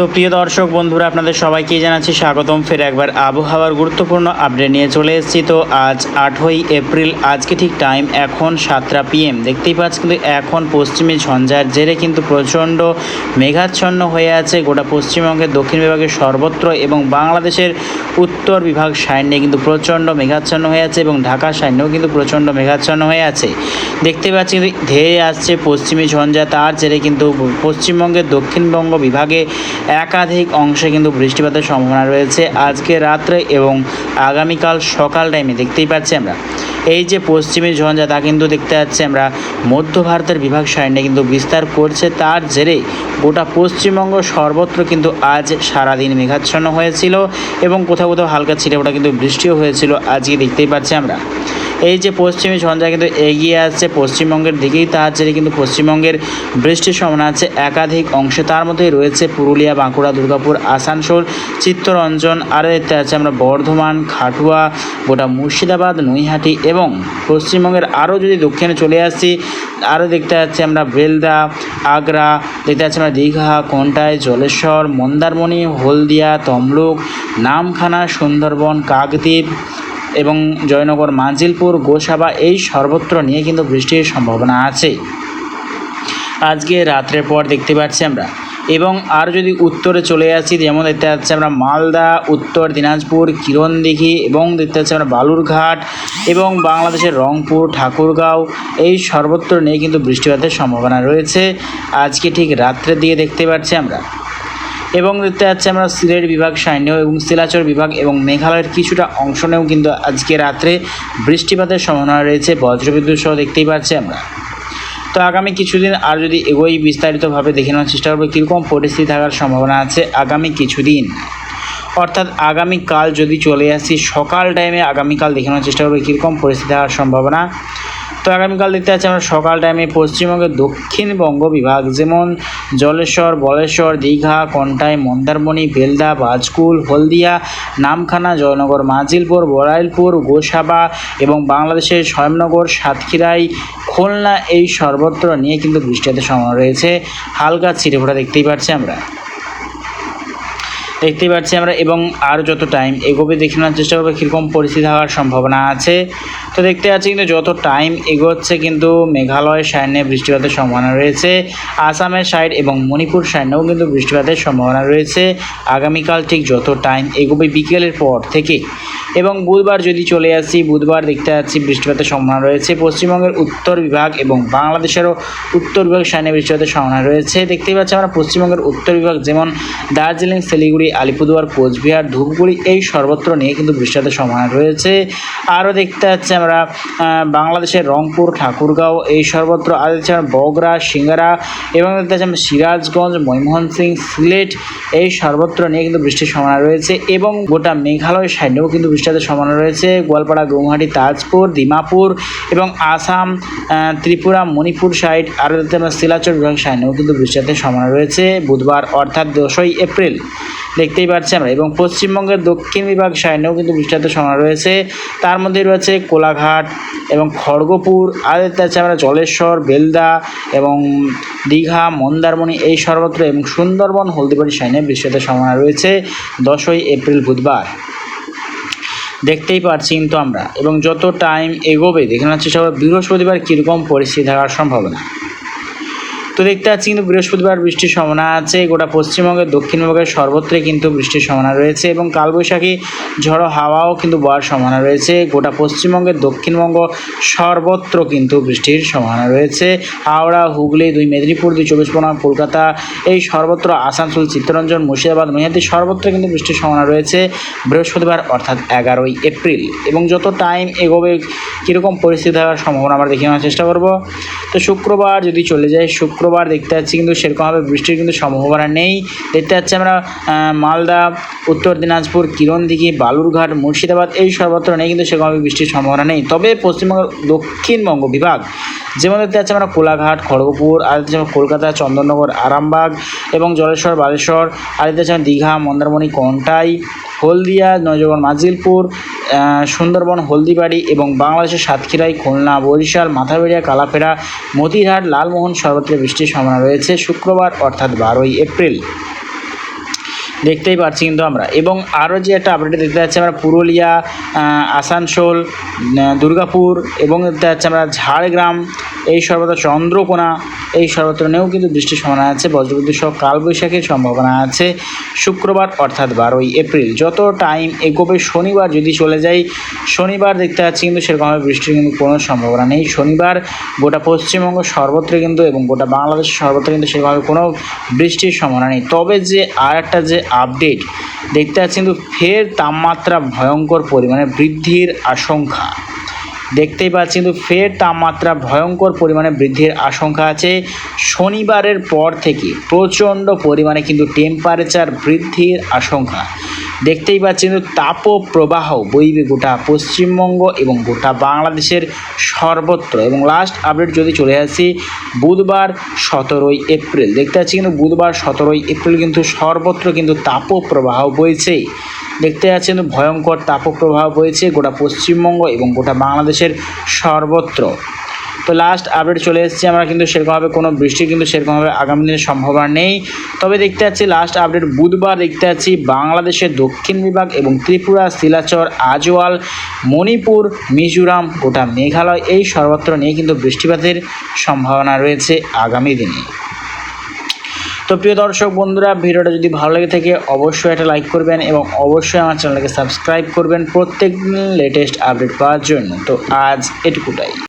তো প্রিয় দর্শক বন্ধুরা, আপনাদের সবাইকে জানাচ্ছি স্বাগতম। ফের একবার আবহাওয়ার গুরুত্বপূর্ণ আপডেট নিয়ে চলে এসেছি। তো আজ আটই এপ্রিল, আজকে ঠিক টাইম এখন সাতটা পিএম দেখতেই পাচ্ছি কিন্তু এখন পশ্চিমী ঝঞ্ঝার জেরে কিন্তু প্রচণ্ড মেঘাচ্ছন্ন হয়ে আছে। গোটা পশ্চিমবঙ্গের দক্ষিণ বিভাগের সর্বত্র এবং বাংলাদেশের উত্তর বিভাগ সাইডে কিন্তু প্রচণ্ড মেঘাচ্ছন্ন হয়ে আছে এবং ঢাকা সাইডেও কিন্তু প্রচণ্ড মেঘাচ্ছন্ন হয়ে আছে। দেখতে পাচ্ছি কিন্তু ধেয়ে আসছে পশ্চিমী ঝঞ্ঝা। তার জেরে কিন্তু পশ্চিমবঙ্গের দক্ষিণবঙ্গ বিভাগে একাধিক অংশে কিন্তু বৃষ্টিপাতের সম্ভাবনা রয়েছে আজকে রাত্রে এবং আগামীকাল সকাল টাইমে দেখতেই পাচ্ছি আমরা। এই যে পশ্চিমী ঝঞ্ঝা তা কিন্তু দেখতে পাচ্ছি আমরা। মধ্য ভারতের বিভাগ সাইডে কিন্তু বিস্তার করছে। তার জেরে গোটা পশ্চিমবঙ্গ সর্বত্র কিন্তু আজ সারাদিন মেঘাচ্ছন্ন হয়েছিল এবং কোথাও কোথাও হালকা ছিটেফোঁটা কিন্তু বৃষ্টিও হয়েছিল। আজকে দেখতেই পাচ্ছি আমরা। এই যে পশ্চিমী ঝঞ্ঝা কিন্তু এগিয়ে আসছে, পশ্চিমবঙ্গের দিকেই তার জেরে কিন্তু পশ্চিমবঙ্গের বৃষ্টির সম্ভাবনা আছে একাধিক অংশে। তার মধ্যে রয়েছে পুরুলিয়া, বাঁকুড়া, দুর্গাপুর, আসানসোল, চিত্তরঞ্জন, আরও দেখতে আছে আমরা বর্ধমান, খাটুয়া, গোটা মুর্শিদাবাদ, নৈহাটি এবং পশ্চিমবঙ্গের আরও যদি দক্ষিণে চলে আসছি আরও দেখতে পাচ্ছি আমরা বেলদা, আগ্রা, দেখতে পাচ্ছি আমরা দীঘা, কোন্টায়, জলেশ্বর, মন্দারমণি, হলদিয়া, তমলুক, নামখানা, সুন্দরবন, কাকদ্বীপ এবং জয়নগর মাজিলপুর গোসাবা, এই সর্বত্র নিয়ে কিন্তু বৃষ্টির সম্ভাবনা আছে আজকে রাত্রের পর দেখতে পাচ্ছি আমরা এবং আর যদি উত্তরে চলে আসি যেমন দেখতে পাচ্ছি আমরা মালদা, উত্তর দিনাজপুর, কিরণদিঘি এবং দেখতে পাচ্ছি আমরা বালুরঘাট এবং বাংলাদেশের রংপুর, ঠাকুরগাঁও। এই সর্বত্র নিয়ে কিন্তু বৃষ্টিপাতের সম্ভাবনা রয়েছে। আজকে ঠিক রাত্রের দিকে দেখতে পাচ্ছি আমরা। এবং দেখতে পাচ্ছি আমরা সিলেট বিভাগ সাইনেও এবং শিলাচর বিভাগ এবং মেঘালয়ের কিছুটা অংশ নিয়েও কিন্তু আজকে রাত্রে বৃষ্টিপাতের সম্ভাবনা রয়েছে। বজ্রবিদ্যুৎ সহ দেখতেই পাচ্ছি আমরা। তো আগামী কিছুদিন আর যদি এগোই বিস্তারিতভাবে দেখে নেওয়ার চেষ্টা করবে, কীরকম পরিস্থিতি থাকার সম্ভাবনা আছে আগামী কিছুদিন। অর্থাৎ আগামীকাল যদি চলে আসি, সকাল টাইমে আগামীকাল দেখে নেওয়ার চেষ্টা করবে, কীরকম পরিস্থিতি থাকার সম্ভাবনা। তো আগামীকাল দেখতে পাচ্ছি আমরা সকাল টাইমে পশ্চিমবঙ্গের দক্ষিণবঙ্গ বিভাগ যেমন জলেশ্বর, বলেশ্বর, দীঘা, কন্টাই, মন্দারমণি, বেলদা, বাজকুল, হলদিয়া, নামখানা, জয়নগর, মাজিলপুর, বড়াইলপুর, গোসাবা এবং বাংলাদেশের স্বয়ংনগর, সাতক্ষীরাই, খুলনা এই সর্বত্র নিয়ে কিন্তু বৃষ্টিতে সম্ভাবনা রয়েছে। হালকা ছিটেফোঁটা দেখতেই পাচ্ছি আমরা। দেখতেই পাচ্ছি আমরা, এবং আর যত টাইম এগোবে দেখে নেওয়ার চেষ্টা করব, কীরকম পরিস্থিতি হওয়ার সম্ভাবনা আছে। তো দেখতে পাচ্ছি কিন্তু যত টাইম এগোচ্ছে কিন্তু মেঘালয় সাইডে বৃষ্টিপাতের সম্ভাবনা রয়েছে। আসামের সাইড এবং মণিপুর সাইডেও কিন্তু বৃষ্টিপাতের সম্ভাবনা রয়েছে। আগামীকাল ঠিক যত টাইম এগোবে বিকেলের পর থেকে। এবং বুধবার যদি চলে আসি, বুধবার দেখতে পাচ্ছি বৃষ্টিপাতের সম্ভাবনা রয়েছে। পশ্চিমবঙ্গের উত্তর বিভাগ এবং বাংলাদেশেরও উত্তর বিভাগ সাইনে বৃষ্টিপাতের সম্ভাবনা রয়েছে। দেখতেই পাচ্ছি আমরা পশ্চিমবঙ্গের উত্তর বিভাগ যেমন দার্জিলিং, শিলিগুড়ি আলিপুরদুয়ার, কোচবিহার, ধূপগুড়ি এই সর্বত্র নিয়ে কিন্তু বৃষ্টিপাতের সম্ভাবনা রয়েছে। আরও দেখতে পাচ্ছি আমরা বাংলাদেশের রংপুর, ঠাকুরগাঁও, এই সর্বত্র আর আমরা বগরা সিঙ্গারা এবং দেখতে পাচ্ছি আমরা সিরাজগঞ্জ ময়মোহন সিং সিলেট এই সর্বত্র নিয়ে কিন্তু বৃষ্টির সম্ভাবনা রয়েছে এবং গোটা মেঘালয় সাইডেও কিন্তু বৃষ্টিপাতের সম্ভাবনা রয়েছে। গোয়ালপাড়া, গৌহাটি, তাজপুর দিমাপুর এবং আসাম ত্রিপুরা, মণিপুর সাইড আরও দেখতে আমরা শিলাচর বিভাগ সাইডেও কিন্তু বৃষ্টিপাতের সম্ভাবনা রয়েছে। বুধবার অর্থাৎ দশই এপ্রিল। দেখতেই পাচ্ছি আমরা। এবং পশ্চিমবঙ্গের দক্ষিণ বিভাগ সাইডেও কিন্তু বৃষ্টিপাতের সম্ভাবনা রয়েছে। তার মধ্যে রয়েছে কোলাঘাট এবং খড়গপুর আর পাচ্ছি আমরা জলেশ্বর, বেলদা এবং দীঘা, মন্দারমণি, এই সর্বত্র এবং সুন্দরবন, হলদিবাড়ি সাইনে বৃষ্টিপাতের সম্ভাবনা রয়েছে দশই এপ্রিল বুধবার। দেখতেই পাচ্ছি কিন্তু আমরা। এবং যত টাইম এগোবে, দেখে নেওয়ার চেষ্টা করব, বৃহস্পতিবার কীরকম পরিস্থিতি থাকার সম্ভাবনা। তো দেখতে পাচ্ছি কিন্তু বৃহস্পতিবার বৃষ্টির সম্ভাবনা আছে। গোটা পশ্চিমবঙ্গের, দক্ষিণবঙ্গের সর্বত্রই কিন্তু বৃষ্টির সম্ভাবনা রয়েছে এবং কালবৈশাখী ঝড়ো হাওয়াও কিন্তু বওয়ার সম্ভাবনা রয়েছে। গোটা পশ্চিমবঙ্গের দক্ষিণবঙ্গ সর্বত্র কিন্তু বৃষ্টির সম্ভাবনা রয়েছে। হাওড়া, হুগলি, দুই মেদিনীপুর, দুই চব্বিশ পরগনা, কলকাতা, এই সর্বত্র আসানসোল, চিত্তরঞ্জন, মুর্শিদাবাদ, নৈহাটি সর্বত্র কিন্তু বৃষ্টির সম্ভাবনা রয়েছে বৃহস্পতিবার অর্থাৎ এগারোই এপ্রিল। এবং যত টাইম এগোবে, কীরকম পরিস্থিতি থাকার সম্ভাবনা আমরা দেখে নেওয়ার চেষ্টা করব। তো শুক্রবার যদি চলে যায় শুক্রবার দেখতে পাচ্ছি কিন্তু সেরকমভাবে বৃষ্টির কিন্তু সম্ভাবনা নেই। দেখতে পাচ্ছি আমরা মালদা, উত্তর দিনাজপুর, কিরণদিঘি, বালুরঘাট, মুর্শিদাবাদ, এই সর্বত্র নেই, কিন্তু সেরকমভাবে বৃষ্টির সম্ভাবনা নেই। তবে পশ্চিমবঙ্গের দক্ষিণবঙ্গ বিভাগ যেমন দেখতে পাচ্ছি আমরা কোলাঘাট, খড়গপুর, আর দেখতে কলকাতা, চন্দননগর, আরামবাগ এবং জলেশ্বর, বালেশ্বর, আর দেখতে পাচ্ছি দীঘা, মন্দারমণি, কন্টাই, হলদিয়া নয়জগন মাজিলপুর সুন্দরবন, হলদিবাড়ি এবং বাংলাদেশের সাতক্ষীরাই খুলনা, বরিশাল, মাথাবেড়িয়া কালাফেরা মতিহার লালমোহন সর্বত্র বৃষ্টির সম্ভাবনা রয়েছে। শুক্রবার, অর্থাৎ বারোই এপ্রিল। দেখতেই পাচ্ছি কিন্তু আমরা। এবং আরও যে একটা আপডেট দেখতে পাচ্ছি, আমরা পুরুলিয়া আসানসোল দুর্গাপুর এবং দেখতে পাচ্ছি আমরা ঝাড়গ্রাম, এই সর্বত্র চন্দ্রকোনা, এই সর্বত্রনেও কিন্তু বৃষ্টির সম্ভাবনা আছে। বজ্রবিদ্যুৎ সহ কালবৈশাখীর সম্ভাবনা আছে। শুক্রবার অর্থাৎ বারোই এপ্রিল। যত টাইম এগোবে, শনিবার যদি চলে যাই শনিবার দেখতে পাচ্ছি কিন্তু সেরকমভাবে বৃষ্টির কিন্তু কোনো সম্ভাবনা নেই। শনিবার গোটা পশ্চিমবঙ্গ সর্বত্র কিন্তু এবং গোটা বাংলাদেশ সর্বত্র কিন্তু সেরকমভাবে কোনো বৃষ্টির সম্ভাবনা নেই। তবে যে আর একটা যে আপডেট দেখতে পাচ্ছি কিন্তু ফের তাপমাত্রা ভয়ঙ্কর পরিমাণে বৃদ্ধির আশঙ্কা। দেখতেই পাচ্ছি কিন্তু ফের তাপমাত্রা ভয়ঙ্কর পরিমাণে বৃদ্ধির আশঙ্কা আছে। শনিবারের পর থেকে প্রচণ্ড পরিমাণে কিন্তু টেম্পারেচার বৃদ্ধির আশঙ্কা। দেখতেই পাচ্ছি কিন্তু তাপপ্রবাহ বইবে গোটা পশ্চিমবঙ্গ এবং গোটা বাংলাদেশের সর্বত্র। এবং লাস্ট আপডেট যদি চলে আসি, বুধবার সতেরোই এপ্রিল। দেখতে পাচ্ছি কিন্তু বুধবার সতেরোই এপ্রিল কিন্তু সর্বত্র কিন্তু তাপপ্রবাহ বইছে। দেখতে পাচ্ছি কিন্তু ভয়ঙ্কর তাপপ্রবাহ বইছে গোটা পশ্চিমবঙ্গ এবং গোটা বাংলাদেশের সর্বত্র। তো লাস্ট আপডেট চলে এসেছি, আমরা কিন্তু সেরকমভাবে কোনো বৃষ্টি কিন্তু সেরকমভাবে আগামী দিনে সম্ভাবনা নেই। তবে দেখতে পাচ্ছি লাস্ট আপডেট বুধবার দেখতে পাচ্ছি বাংলাদেশের দক্ষিণ বিভাগ এবং ত্রিপুরা, শিলাচর, আজওয়াল, মণিপুর, মিজোরাম গোটা মেঘালয় এই সর্বত্র নিয়ে কিন্তু বৃষ্টিপাতের সম্ভাবনা রয়েছে আগামী দিনে। তো প্রিয় দর্শক বন্ধুরা, ভিডিওটা যদি ভালো লেগে থাকে অবশ্যই একটা লাইক করবেন এবং অবশ্যই আমার চ্যানেলকে সাবস্ক্রাইব করবেন প্রত্যেক লেটেস্ট আপডেট পাওয়ার জন্য। তো আজ এটুকুটাই।